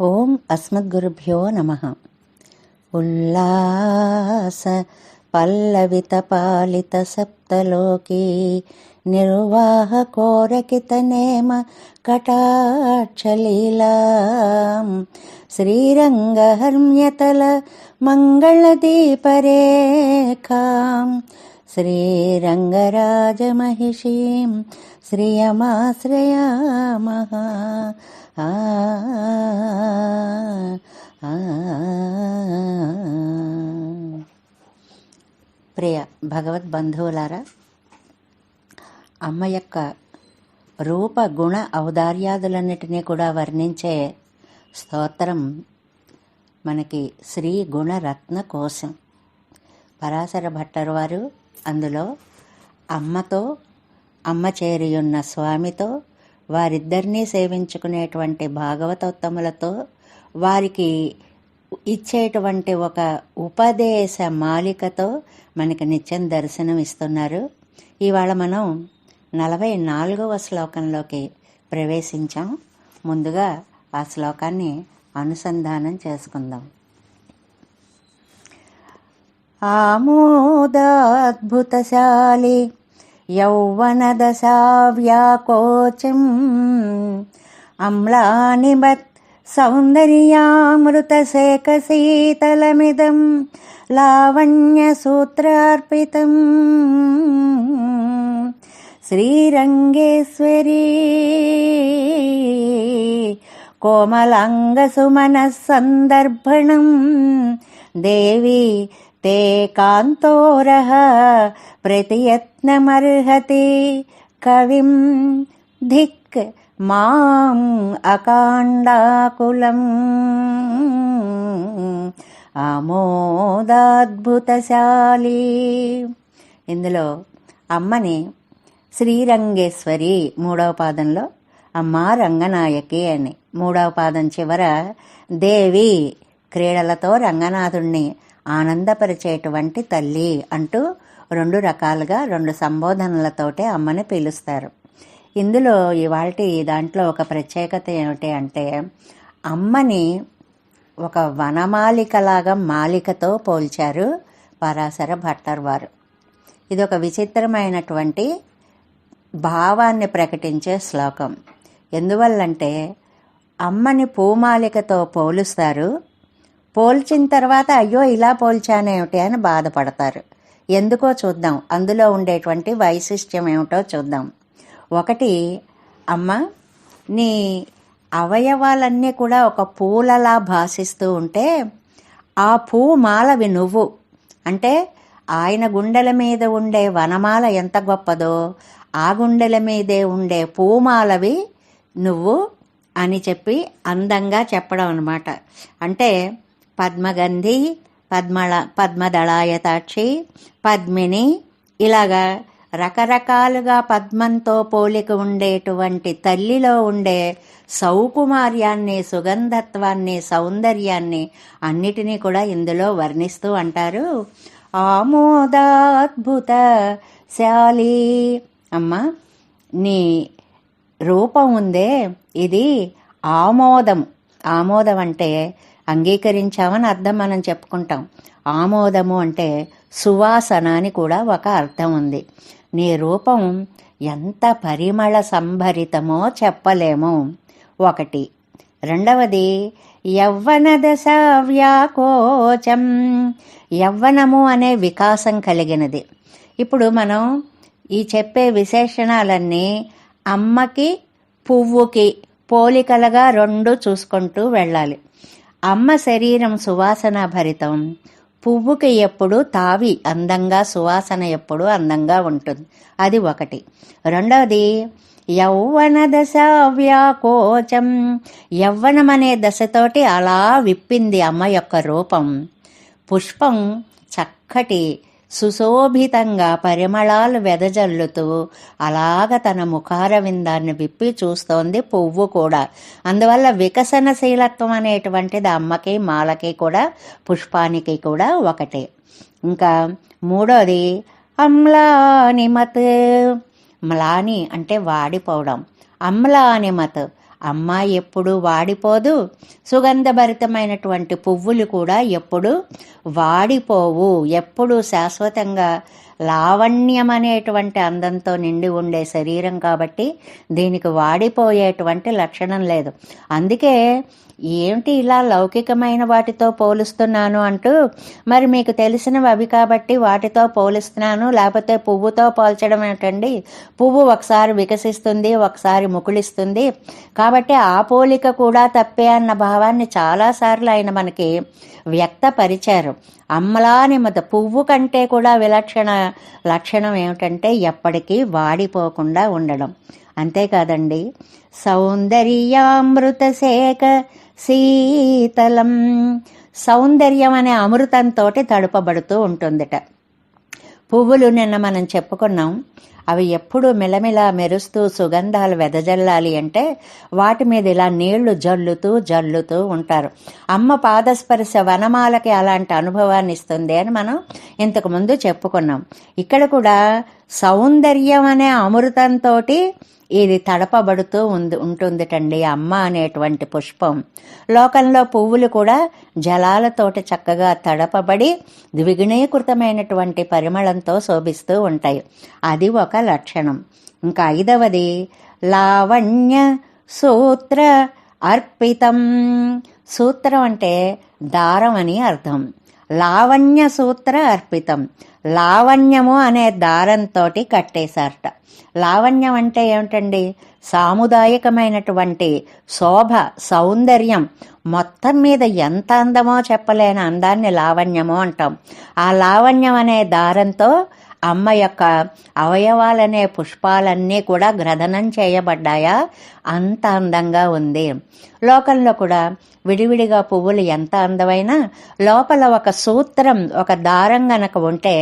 ఓం అస్మద్గురుభ్యో నమ. ఉల్లాస పల్లవిత పాలిత సప్తలోకి నిర్వాహ కోరకిత నేమ కటాక్షలీలా శ్రీరంగహర్మ్యతల మంగళదీపరేఖాం శ్రీరంగరాజమహిషీం శ్రియమాశ్రయామः ఆ ఆ, ప్రియ భగవద్బంధువులారా అమ్మ యొక్క రూప గుణ ఔదార్యాదులన్నిటినీ కూడా వర్ణించే స్తోత్రం మనకి శ్రీ గుణరత్న కోసం. పరాశర భట్టర్ వారు అందులో అమ్మతో అమ్మ చేరియున్న స్వామితో వారిద్దరినీ సేవించుకునేటువంటి భాగవతోత్తములతో వారికి ఇచ్చేటువంటి ఒక ఉపదేశ మాలికతో మనకి నిత్యం దర్శనం ఇస్తున్నారు ఇవాళ మనం నలభై నాలుగవ శ్లోకంలోకి ప్రవేశించాం. ముందుగా ఆ శ్లోకాన్ని అనుసంధానం చేసుకుందాం. ఆమోదాద్భుతశాలి యౌవనదశావ్యాకోచం అమ్లానిమత్ సౌందర్యామృతశేఖశీతలమిదం లావణ్యసూత్రార్పితం. శ్రీరంగేశ్వరీ కోమలాంగసుమనస్సందర్భణం దేవి తే కాంతోరः ప్రతియత్నమర్హతి కవిం ధిక్ మాం అకాండాకులం ఆమోదాద్భుతశాలి ఇందులో అమ్మని శ్రీరంగేశ్వరి మూడవ పాదంలో అమ్మ రంగనాయకి అని. మూడవ పాదం చివర దేవి క్రీడలతో రంగనాథుణ్ణి ఆనందపరిచేటువంటి తల్లి అంటూ రెండు రకాలుగా రెండు సంబోధనలతోటే అమ్మని పిలుస్తారు. ఇందులో ఇవాళ దాంట్లో ఒక ప్రత్యేకత ఏమిటి అంటే అమ్మని ఒక వనమాలికలాగా మాలికతో పోల్చారు పరాశర భట్టర్ వారు. ఇది ఒక విచిత్రమైనటువంటి భావాన్ని ప్రకటించే శ్లోకం. ఎందువల్లంటే అమ్మని పూమాలికతో పోలుస్తారు పోల్చిన తర్వాత అయ్యో ఇలా పోల్చానేమిటి అని బాధపడతారు. ఎందుకో చూద్దాం. అందులో ఉండేటువంటి వైశిష్ట్యం ఏమిటో చూద్దాం. ఒకటి అమ్మ నీ అవయవాలన్నీ కూడా ఒక పూలలా భాషిస్తూ ఉంటే ఆ పూ మాలవి నువ్వు. అంటే ఆయన గుండెల మీద ఉండే వనమాల ఎంత గొప్పదో ఆ గుండెల మీదే ఉండే పూమాలవి నువ్వు అని చెప్పి అందంగా చెప్పడం అనమాట అంటే పద్మగంధి పద్మళ పద్మదళాయతాక్షి పద్మిని ఇలాగా రకరకాలుగా పద్మంతో పోలిక ఉండేటువంటి తల్లిలో ఉండే సౌకుమార్యాన్ని సుగంధత్వాన్ని సౌందర్యాన్ని అన్నిటినీ కూడా ఇందులో వర్ణిస్తూ అంటారు. ఆమోదాద్భుత శాలి. అమ్మ నీ రూపం ఉందే ఇది ఆమోదం. ఆమోదం అంటే అంగీకరించామని అర్థం మనం చెప్పుకుంటాం. ఆమోదము అంటే సువాసన అని కూడా ఒక అర్థం ఉంది. నీ రూపం ఎంత పరిమళ సంభరితమో చెప్పలేము. ఒకటి. రెండవది యవ్వన దశ వ్యాకోచం యవ్వనము అనే వికాసం కలిగినది. ఇప్పుడు మనం ఈ చెప్పే విశేషణాలన్నీ అమ్మకి పువ్వుకి పోలికలుగా రెండు చూసుకుంటూ వెళ్ళాలి. అమ్మ శరీరం సువాసన భరితం. పువ్వుకి ఎప్పుడు తావి అందంగా సువాసన ఎప్పుడు అందంగా ఉంటుంది. అది ఒకటి. రెండవది యౌవన దశ వ్యాకోచం. యవ్వనం అనే దశతోటి అలా విప్పింది అమ్మ యొక్క రూపం. పుష్పం చక్కటి సుశోభితంగా పరిమళాలు వెదజల్లుతూ అలాగ తన ముఖార విందాన్ని విప్పి చూస్తోంది పువ్వు కూడా. అందువల్ల వికసనశీలత్వం అనేటువంటిది అమ్మకి మాలకి కూడా పుష్పానికి కూడా ఒకటే. ఇంకా మూడోది అమ్లానిమత్. మ్లాని అంటే వాడిపోవడం అమ్లానిమత్. అమ్మ ఎప్పుడు వాడిపోదు. సుగంధభరితమైనటువంటి పువ్వులు కూడా ఎప్పుడు వాడిపోవు. ఎప్పుడు శాశ్వతంగా లావణ్యం అనేటువంటి అందంతో నిండి ఉండే శరీరం కాబట్టి దీనికి వాడిపోయేటువంటి లక్షణం లేదు. అందుకే ఏమిటి ఇలా లౌకికమైన వాటితో పోలుస్తున్నాను? అంటూ మరి మీకు తెలిసినవి అవి కాబట్టి వాటితో పోలుస్తున్నాను. లేకపోతే పువ్వుతో పోల్చడం ఏంటండి పువ్వు ఒకసారి వికసిస్తుంది ఒకసారి ముకుళిస్తుంది. కాబట్టి ఆ పోలిక కూడా తప్పే అన్న భావాన్ని చాలాసార్లు ఆయన మనకి వ్యక్తపరిచారు. అమ్మలానిమత పువ్వు కంటే కూడా విలక్షణ లక్షణం ఏమిటంటే ఎప్పటికీ వాడిపోకుండా ఉండడం. అంతేకాదండి సౌందర్యామృత శేఖ శీతలం. సౌందర్యం అనే అమృతంతో తడుపబడుతూ ఉంటుందిట. పువ్వులు నిన్న మనం చెప్పుకున్నాం అవి ఎప్పుడు మెలమెల మెరుస్తూ సుగంధాలు వెదజల్లాలి అంటే వాటి మీద ఇలా నీళ్ళు జల్లుతూ జల్లుతూ ఉంటారు. అమ్మ పాదస్పర్శ వనమాలకి అలాంటి అనుభవాన్ని ఇస్తుంది అని మనం ఇంతకుముందు చెప్పుకున్నాం. ఇక్కడ కూడా సౌందర్యం అనే అమృతంతో ఇది తడపబడుతూ ఉంది ఉంటుందిటండి అమ్మ అనేటువంటి పుష్పం. లోకంలో పువ్వులు కూడా జలాలతోటి చక్కగా తడపబడి ద్విగుణీకృతమైనటువంటి పరిమళంతో శోభిస్తూ ఉంటాయి. అది ఒక లక్షణం. ఇంకా ఐదవది లావణ్య సూత్ర అర్పితం. సూత్రం అంటే దారం అని అర్థం. లావణ్య సూత్ర అర్పితం. లావణ్యము అనే దారంతో కట్టేశారట. లావణ్యం అంటే ఏమిటండి? సాముదాయకమైనటువంటి శోభ సౌందర్యం. మొత్తం మీద ఎంత అందమో చెప్పలేని అందాన్ని లావణ్యము అంటాం. ఆ లావణ్యం అనే దారంతో అమ్మ యొక్క అవయవాలనే పుష్పాలన్నీ కూడా గ్రథనం చేయబడ్డాయా? అంత అందంగా ఉంది. లోకంలో కూడా విడివిడిగా పువ్వులు ఎంత అందమైనా లోపల ఒక సూత్రం ఒక దారం గనక ఉంటే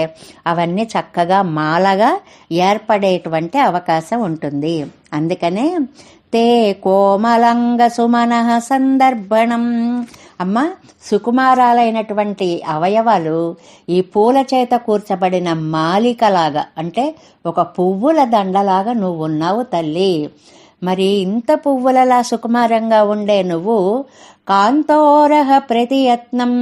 అవన్నీ చక్కగా మాలగా ఏర్పడేటువంటి అవకాశం ఉంటుంది. అందుకనే తే కోమలంగ సుమన సందర్భణం. అమ్మ సుకుమారాలైనటువంటి అవయవాలు ఈ పూల చేత కూర్చబడిన మాలికలాగా అంటే ఒక పువ్వుల దండలాగా నువ్వు ఉన్నావు తల్లి. మరి ఇంత పువ్వులలా సుకుమారంగా ఉండే నువ్వు కాంతోరహ ప్రతియత్నం.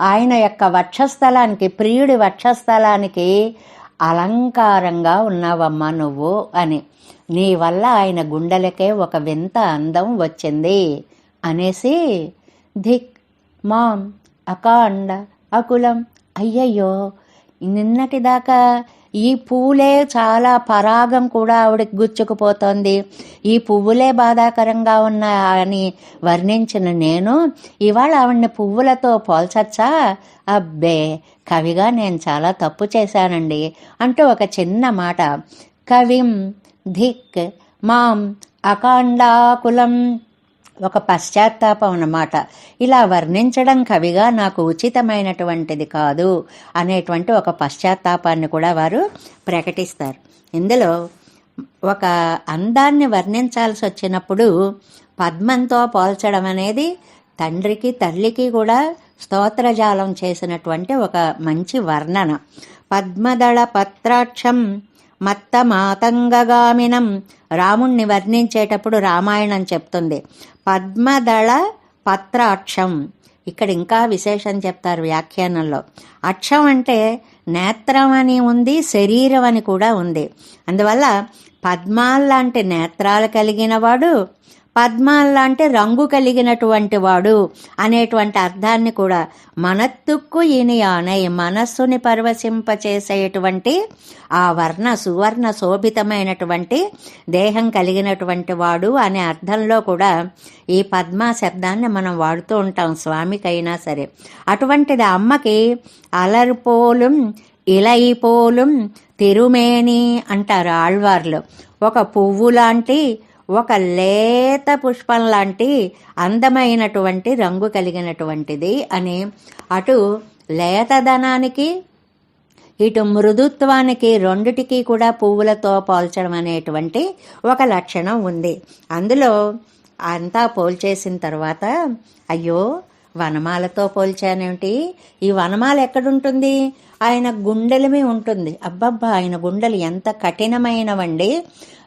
ఆయన యొక్క వక్షస్థలానికి ప్రియుడి వక్షస్థలానికి అలంకారంగా ఉన్నావమ్మా నువ్వు అని. నీ వల్ల ఆయన గుండెలకే ఒక వింత అందం వచ్చింది అనేసి ధిక్ మాం అకాండ అకులం అయ్యయ్యో నిన్నటిదాకా ఈ పూలే చాలా పరాగం కూడా ఆవిడకి గుచ్చుకుపోతోంది. ఈ పువ్వులే బాధాకరంగా ఉన్నా అని వర్ణించిన నేను ఇవాళ ఆవిడ్ని పువ్వులతో పోల్చచ్చా? అబ్బే కవిగా నేను చాలా తప్పు చేశానండి. అంటూ ఒక చిన్న మాట. కవిం ధిక్ మాం అకాండాకులం ఒక పశ్చాత్తాపం అన్నమాట. ఇలా వర్ణించడం కవిగా నాకు ఉచితమైనటువంటిది కాదు అనేటువంటి ఒక పశ్చాత్తాపాన్ని కూడా వారు ప్రకటిస్తారు. ఇందులో ఒక అందాన్ని వర్ణించాల్సి వచ్చినప్పుడు పద్మంతో పోల్చడం అనేది తండ్రికి తల్లికి కూడా స్తోత్రజాలం చేసినటువంటి ఒక మంచి వర్ణన. పద్మదళ పత్రాక్షం మత్త మాతంగగామినం రాముణ్ణి వర్ణించేటప్పుడు రామాయణం చెప్తుంది. పద్మదళ పత్రాక్షం. ఇక్కడ ఇంకా విశేషం చెప్తారు వ్యాఖ్యానంలో. అక్షం అంటే నేత్రం అని ఉంది శరీరం అని కూడా ఉంది. అందువల్ల పద్మాల్లాంటి నేత్రాలు కలిగిన వాడు పద్మాల్లాంటి రంగు కలిగినటువంటి వాడు అనేటువంటి అర్థాన్ని కూడా మనత్తుక్కు ఇనియానై మనస్సుని పరవశింపచేసేటువంటి ఆ వర్ణ సువర్ణ శోభితమైనటువంటి దేహం కలిగినటువంటి వాడు అనే అర్థంలో కూడా ఈ పద్మ శబ్దాన్ని మనం వాడుతూ ఉంటాం స్వామికైనా సరే. అటువంటిది అమ్మకి అలర్పోలుం ఇలయిపోలుం తిరుమేని అంటారు ఆళ్వార్లు. ఒక పువ్వు లాంటి ఒక లేత పుష్పం లాంటి అందమైనటువంటి రంగు కలిగినటువంటిది అని అటు లేతదనానికి ఇటు మృదుత్వానికి రెండిటికి కూడా పువ్వులతో పోల్చడం అనేటువంటి ఒక లక్షణం ఉంది. అందులో అంతా పోల్చేసిన తర్వాత అయ్యో వనమాలతో పోల్చానేమిటి? ఈ వనమాల ఎక్కడుంటుంది? ఆయన గుండెలమే ఉంటుంది. అబ్బబ్బా ఆయన గుండెలు ఎంత కఠినమైనవండి.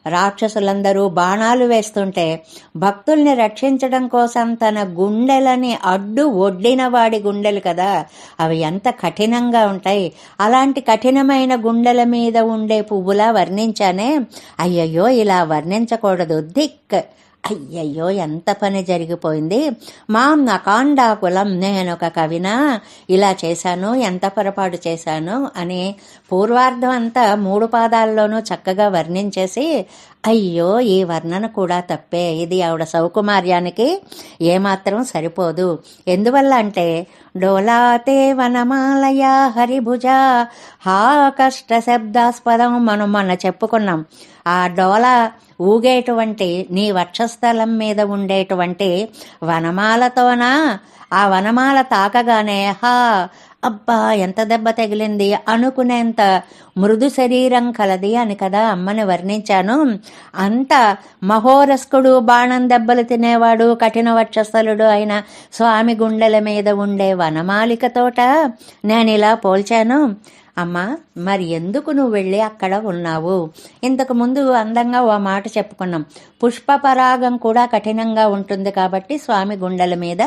రాక్షసులందరూ బాణాలు వేస్తుంటే భక్తుల్ని రక్షించడం కోసం తన గుండెలని అడ్డు ఒడ్డిన వాడి గుండెలు కదా. అవి ఎంత కఠినంగా ఉంటాయి. అలాంటి కఠినమైన గుండెల మీద ఉండే పువ్వులా వర్ణించానే. అయ్యయ్యో ఇలా వర్ణించకూడదు. దిక్! అయ్యయ్యో ఎంత పని జరిగిపోయింది. మాం నకాండాకులం నేను ఒక కవిన. ఇలా చేశాను ఎంత పొరపాటు చేశాను అని పూర్వార్ధం అంతా మూడు పాదాల్లోనూ చక్కగా వర్ణించేసి అయ్యో ఈ వర్ణన కూడా తప్పే. ఇది ఆవిడ సౌకుమార్యానికి ఏమాత్రం సరిపోదు. ఎందువల్ల అంటే డోలాతే వనమాలయ హరిభుజ హా కష్ట శబ్దాస్పదం మనం మొన్న చెప్పుకున్నాం. ఆ డోలా ఊగేటువంటి నీ వక్షస్థలం మీద ఉండేటువంటి వనమాలతోనా ఆ వనమాల తాకగానే హా అబ్బా ఎంత దెబ్బ తగిలింది అనుకునేంత మృదు శరీరం కలది అని కదా అమ్మని వర్ణించాను. అంత మహోరస్కుడు బాణం దెబ్బలు తినేవాడు కఠిన వక్షస్థలుడు అయిన స్వామి గుండెల మీద ఉండే వనమాలికతోట నేను ఇలా పోల్చాను. అమ్మా మరి ఎందుకు నువ్వు వెళ్ళి అక్కడ ఉన్నావు? ఇంతకు ముందు అందంగా ఓ మాట చెప్పుకున్నాం. పుష్ప పరాగం కూడా కఠినంగా ఉంటుంది కాబట్టి స్వామి గుండెల మీద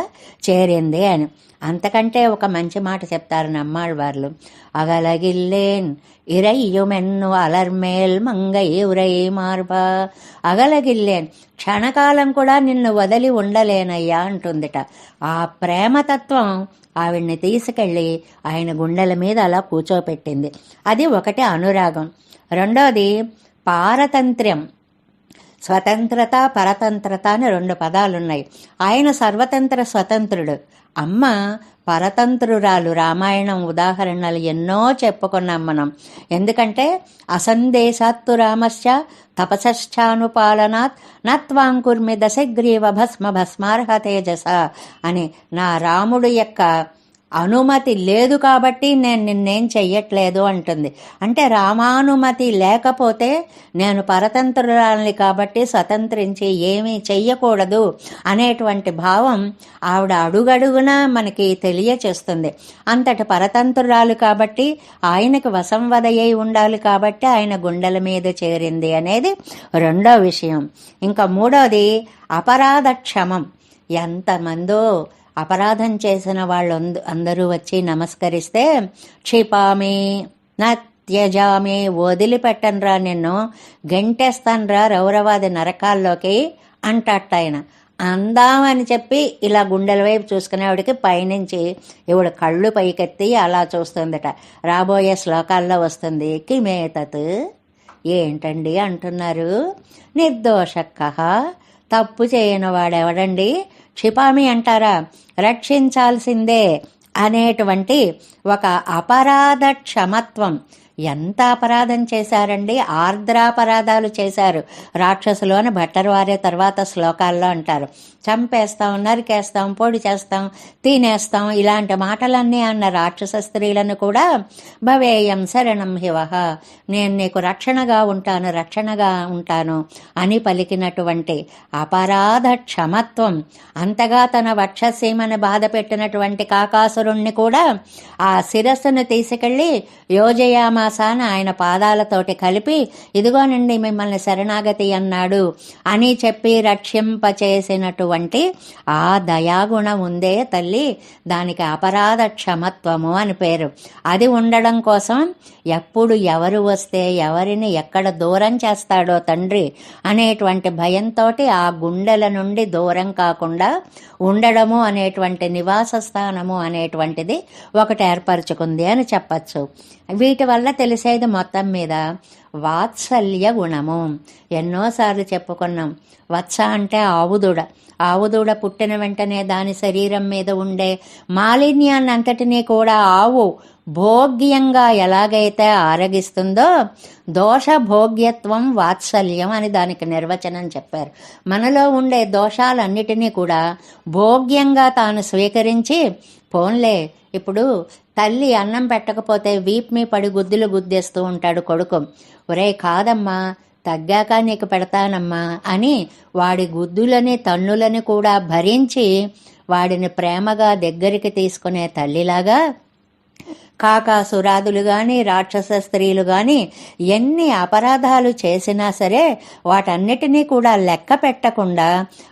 చేరింది అని. అంతకంటే ఒక మంచి మాట చెప్తారు నమ్మాళ్ళవార్లు అగలగిల్లేన్ ఇరయ్యుమెన్ను అలర్మేల్ మంగై ఉరై మార్బా అగలగిల్లేన్ క్షణకాలం కూడా నిన్ను వదిలి ఉండలేనయ్యా అంటుందిట. ఆ ప్రేమతత్వం ఆవిడ్ని తీసుకెళ్ళి ఆయన గుండెల మీద అలా కూర్చోపెట్టింది అది ఒకటి అనురాగం. రెండోది పారతంత్ర్యం. స్వతంత్రత పరతంత్రత అని రెండు పదాలున్నాయి. ఆయన సర్వతంత్ర స్వతంత్రుడు. అమ్మ పరతంత్రురాలు. రామాయణం ఉదాహరణలు ఎన్నో చెప్పుకున్నాం మనం. ఎందుకంటే అసందేశాత్తు రామశ్చ తపశ్చానుపాలనాత్ నత్వాంకుర్మి దశగ్రీవ భస్మ భస్మార్హ తేజస అని నా రాముడు యొక్క అనుమతి లేదు కాబట్టి నేను నిన్నేం చెయ్యట్లేదు అంటుంది. అంటే రామానుమతి లేకపోతే నేను పరతంత్రురాలని కాబట్టి స్వతంత్రించి ఏమీ చెయ్యకూడదు అనేటువంటి భావం ఆవిడ అడుగడుగున మనకి తెలియచేస్తుంది. అంతటి పరతంత్రురాలు కాబట్టి ఆయనకు వసంవదయ్యి ఉండాలి కాబట్టి ఆయన గుండెల మీద చేరింది అనేది రెండో విషయం. ఇంకా మూడోది అపరాధ క్షమం ఎంతమందో అపరాధం చేసిన వాళ్ళు అందరూ వచ్చి నమస్కరిస్తే క్షిపామి నత్యజామి వదిలిపెట్టనురా నిన్ను గంటేస్తానురా రౌరవాది నరకాల్లోకి అంటట్ట ఆయన అందామని చెప్పి ఇలా గుండెల వైపు చూసుకునేవాడికి పైనుంచి ఇవిడ కళ్ళు పైకెత్తి అలా చూస్తుందట. రాబోయే శ్లోకాల్లో వస్తుంది కిమేతత్. ఏంటండి అంటున్నారు? నిర్దోషక్క తప్పు చేయని వాడెవడండి? క్షిపామి అంటారా? రక్షించాల్సిందే అనేటువంటి ఒక అపరాధ క్షమత్వం ఎంత అపరాధం చేశారండి? ఆర్ద్రాపరాధాలు చేశారు. రాక్షసులు అని భట్టర్ వారే తర్వాత శ్లోకాల్లో అంటారు. చంపేస్తాం నరికేస్తాం పొడి చేస్తాం తినేస్తాం ఇలాంటి మాటలన్నీ అన్న రాక్షస స్త్రీలను కూడా భవేయం శరణం హివహ. నేను నీకు రక్షణగా ఉంటాను రక్షణగా ఉంటాను అని పలికినటువంటి అపరాధ క్షమత్వం అంతగా తన వక్షసీమని బాధ పెట్టినటువంటి కాకాసురుణ్ణి కూడా ఆ శిరస్సును తీసుకెళ్ళి యోజయామాసాన ఆయన పాదాలతోటి కలిపి ఇదిగోనండి మిమ్మల్ని శరణాగతి అన్నాడు. అని చెప్పి రక్షింపచేసినటువంటి ఆ దయాగుణం ఉందే తల్లి. దానికి అపరాధ క్షమత్వము అని పేరు. అది ఉండడం కోసం ఎప్పుడు ఎవరు వస్తే ఎవరిని ఎక్కడ దూరం చేస్తాడో తండ్రి అనేటువంటి భయంతో ఆ గుండెల నుండి దూరం కాకుండా ఉండడము అనేటువంటి నివాస స్థానము అనేటువంటిది ఒకటి ఏర్పరచుకుంది అని చెప్పచ్చు. వీటి వల్ల తెలిసేది మొత్తం మీద వాత్సల్య గుణము. ఎన్నోసార్లు చెప్పుకున్నాం. వత్స అంటే ఆవుదూడ. ఆవుదూడ పుట్టిన వెంటనే దాని శరీరం మీద ఉండే మాలిన్యాన్ని అంతటినీ కూడా ఆవు భోగ్యంగా ఎలాగైతే ఆరగిస్తుందో దోష భోగ్యత్వం వాత్సల్యం అని దానికి నిర్వచనం చెప్పారు. మనలో ఉండే దోషాలన్నిటినీ కూడా భోగ్యంగా తాను స్వీకరించి పోన్లే ఇప్పుడు తల్లి అన్నం పెట్టకపోతే వీప్ మీ పడి గుద్దులు గుద్దేస్తూ ఉంటాడు కొడుకు. ఒరే కాదమ్మా తగ్గాక నీకు పెడతానమ్మా అని వాడి గుద్దులని తన్నులని కూడా భరించి వాడిని ప్రేమగా దగ్గరికి తీసుకునే తల్లిలాగా కాకాసురాదులు గాని రాక్షస స్త్రీలు గాని ఎన్ని అపరాధాలు చేసినా సరే వాటన్నిటినీ కూడా లెక్క పెట్టకుండా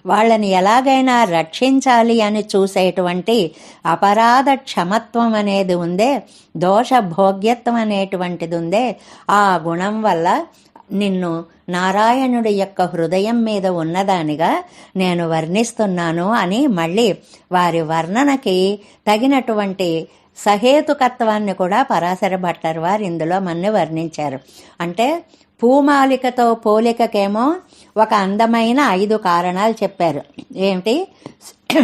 వాళ్ళని ఎలాగైనా రక్షించాలి అని చూసేటువంటి అపరాధ క్షమత్వం అనేది ఉందే దోష భోగ్యత్వం అనేటువంటిది ఉందే. ఆ గుణం వల్ల నిన్ను నారాయణుడి యొక్క హృదయం మీద ఉన్నదానిగా నేను వర్ణిస్తున్నాను అని మళ్ళీ వారి వర్ణనకి తగినటువంటి సహేతుకత్వాన్ని కూడా పరాశర భట్టర్ వారు ఇందులో మన్ని వర్ణించారు. అంటే పూమాలికతో పోలికకేమో ఒక అందమైన ఐదు కారణాలు చెప్పారు. ఏమిటి?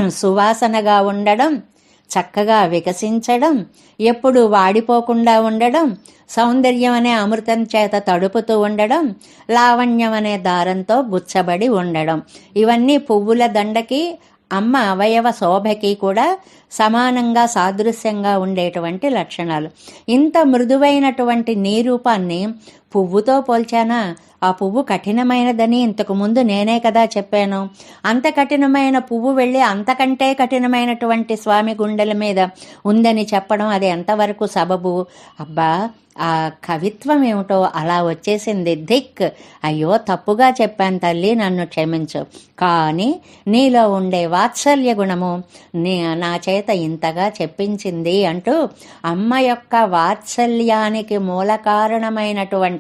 సువాసనగా ఉండడం చక్కగా వికసించడం ఎప్పుడు వాడిపోకుండా ఉండడం సౌందర్యం అనే అమృతం చేత తడుపుతూ ఉండడం లావణ్యం అనే దారంతో గుచ్చబడి ఉండడం. ఇవన్నీ పువ్వుల దండకి అమ్మ అవయవ శోభకి కూడా సమానంగా సాదృశ్యంగా ఉండేటువంటి లక్షణాలు. ఇంత మృదువైనటువంటి నీ రూపాన్ని పువ్వుతో పోల్చానా? ఆ పువ్వు కఠినమైనదని ఇంతకు ముందు నేనే కదా చెప్పాను. అంత కఠినమైన పువ్వు వెళ్ళి అంతకంటే కఠినమైనటువంటి స్వామి గుండెల మీద ఉందని చెప్పడం అది ఎంతవరకు సబబు? అబ్బా ఆ కవిత్వం ఏమిటో అలా వచ్చేసింది దిక్. అయ్యో తప్పుగా చెప్పాను తల్లి నన్ను క్షమించు. కానీ నీలో ఉండే వాత్సల్య గుణము నీ నా చేత ఇంతగా చెప్పించింది అంటూ అమ్మ యొక్క వాత్సల్యానికి మూల కారణమైనటువంటి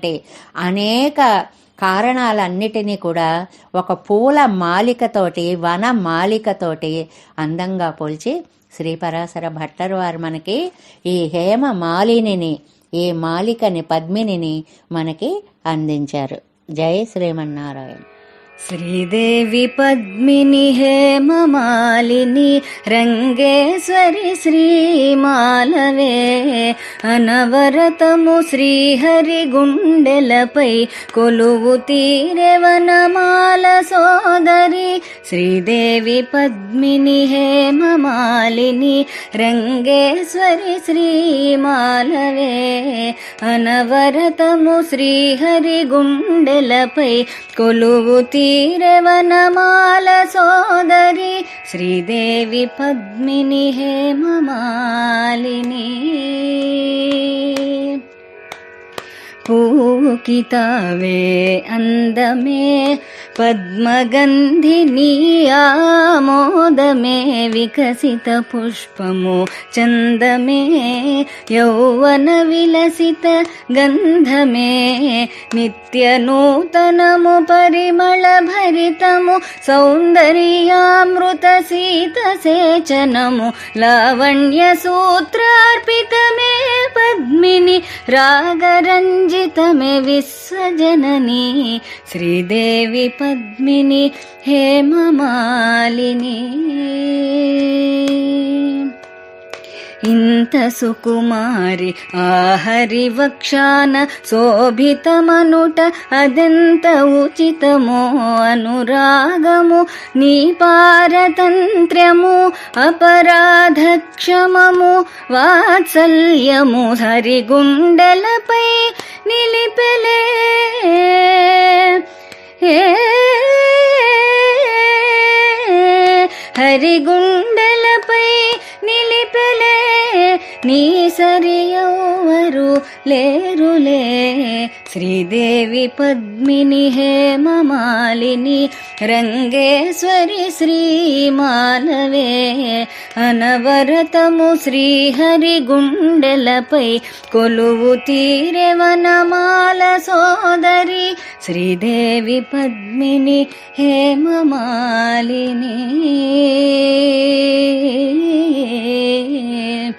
అనేక కారణాలన్నిటినీ కూడా ఒక పూల మాలికతోటి వన మాలికతోటి అందంగా పోల్చి శ్రీ పరాశర భట్టర్ వారు మనకి ఈ హేమ మాలినిని ఈ మాలికని పద్మినిని మనకి అందించారు. జై శ్రీమన్నారాయణ. శ్రీదేవి పద్మిని హేమమాలిని రంగేశ్వరి శ్రీమాలవే. అనవరతము శ్రీహరి గుండెలపై కొలువు తీరెవనమాల సోదరి శ్రీదేవి పద్మిని హేమమాలిని రంగేశ్వరి శ్రీమాలవే. అనవరతము శ్రీహరి సోదరి శ్రీదేవి పద్మిని హేమమాలిని. పూకితావే అందమే పద్మగంధిని ఆమోదమే వికసిత పుష్పము చందమే యౌవన విలసిత గంధమే నిత్య నూతనము పరిమళ భరితము సౌందర్యామృత శీత సేచనము లావణ్య సూత్రార్పితమే పద్మిని రాగరంజితమే విశ్వజనని శ్రీదేవి పద్మిని హేమమాలిని. ఇంత సుకుమారి ఆహరి వక్షాన శోభితమనుట అదెంత ఉచితమో అనురాగము నీ పారతంత్ర్యము అపరాధ క్షమము వాత్సల్యము హరిగుండెలపై నిలిపెలే. ఏ హరిగుండెలపై నిలిపెలే నీ సరియవరు లేరులే. శ్రీదేవి పద్మిని హేమమాలిని రంగేశ్వరి శ్రీ శ్రీమాలవే అనవరతము శ్రీహరి గుండెలపై కొలువు తీరెవనమాల సోదరి శ్రీదేవి పద్మిని హేమమాలిని. eh,